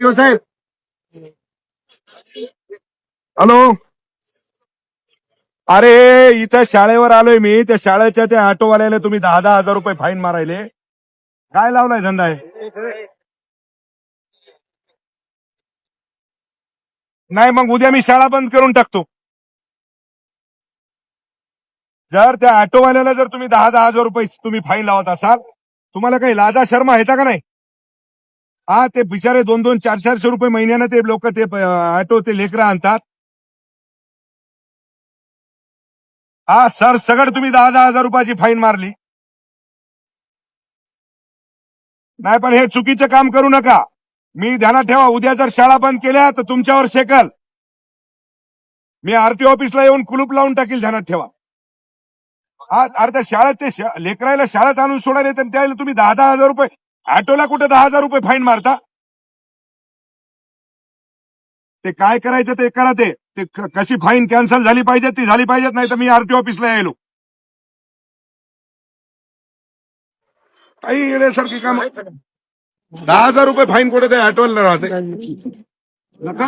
किंवा साहेब हॅलो अरे इथं शाळेवर आलोय मी. त्या शाळेच्या त्या ऑटोवाल्याला तुम्ही दहा दहा हजार रुपये फाईन मारायले. काय लावलाय धंदा आहे नाही मग उद्या मी शाळा बंद करून टाकतो. जर त्या ऑटोवाल्याला जर तुम्ही दहा दहा हजार रुपये तुम्ही फाईन लावत असाल तुम्हाला काही लाजा शर्मा येता का नाही? हा ते बिचारे दोन दोन चार चारशे रुपये महिन्यानं ते लोक ते ऑटो ते लेकरं आणतात. हा सर सगळं तुम्ही दहा दहा हजार रुपयाची फाईन मारली. नाही पण हे चुकीचं काम करू नका. मी ध्यानात ठेवा उद्या जर शाळा बंद केल्या तर तुमच्यावर शेकल. मी आरटीओ ऑफिसला येऊन कुलूप लावून टाकील ध्यानात ठेवा. हा अरे त्या शाळेत ते लेकरायला शाळेत आणून सोडायला तर त्याला तुम्ही दहा दहा हजार रुपये ऑटोला कुठे दहा हजार रुपये फाईन मारता? ते काय करायचं ते करा ते. कशी फाईन कॅन्सल झाली पाहिजे ती झाली पाहिजेत नाही तर मी आरटी ऑफिसला यायलो. काही येण्यासारखी काम दहा हजार रुपये फाईन कुठे ते ऑटोला राहते? नका.